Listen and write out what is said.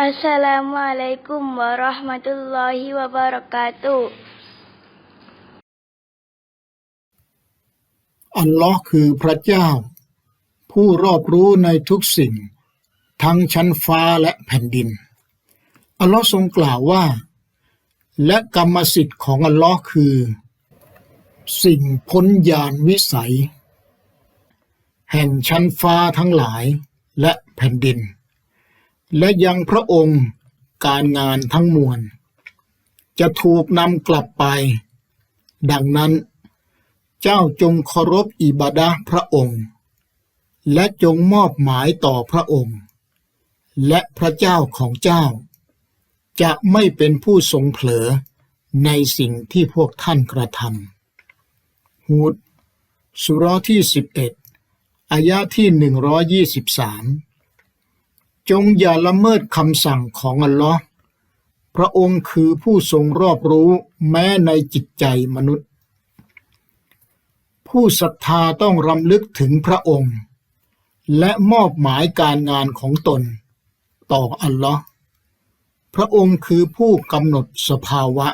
อัสสลามุอะลัยกุมวะเราะห์มะตุลลอฮิวะบะเราะกาตุอัลลอฮ์คือพระเจ้า ผู้รอบรู้ในทุกสิ่ง ทั้งชั้นฟ้าและแผ่นดิน อัลลอฮ์ทรงกล่าวว่า และกรรมสิทธิ์ของอัลลอฮ์คือ สิ่งพ้นญาณวิสัย แห่งชั้นฟ้าทั้งหลายและแผ่นดิน และยังพระองค์การงานทั้งมวล จะถูกนำกลับไป ดังนั้น เจ้าจงเคารพอิบาดะพระองค์ และจงมอบหมายต่อพระองค์ และพระเจ้าของเจ้า จะไม่เป็นผู้ทรงเผลอในสิ่งที่พวกท่านกระทำฮูดสุรที่ 11อายะที่ 123 จงอย่าละเมิดคำสั่งของอัลลอฮ์พระองค์คือผู้ทรงรอบรู้แม้ในจิตใจมนุษย์ ผู้ศรัทธาต้องรำลึกถึงพระองค์ และมอบหมายการงานของตน ต่ออัลลอฮ์พระองค์คือผู้กำหนดสภาวะ